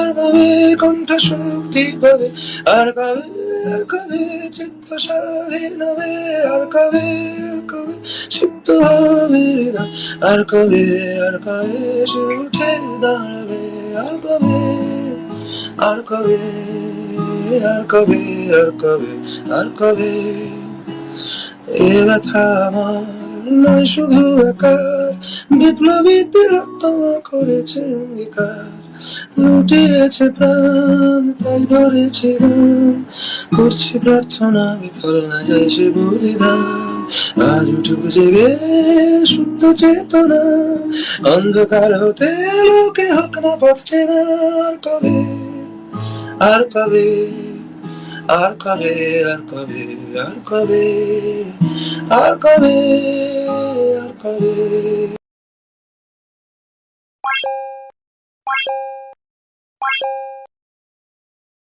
আর কবে কণ্ঠ শক্তি পাবে? আর কবে কবে চিত্ত স্বাধীন হবে আর কবে কবে সিদ্ধ হবে আর কবে আর কবে সে উঠে দাঁড়াবে? আর কবে আর কবে আর কবে আর কবে আর কবে? এ ব্যথা আমার নয়, শুধু একার। বিপ্লবীদের আত্মা করেছে অঙ্গীকার। লুটিয়েছে প্রাণ, তাই ধরেছে গান করছি প্রার্থনা, বিফল না যায় সে বলিদান। আজ উঠুক জেগে শুদ্ধ চেতনা। অন্ধকার হতে লোকে হোক না পথ চেনা আর কবে? আর কবে? আর কবে? আর কবে? আর কবে? আর কবে? আর কবে? Bye.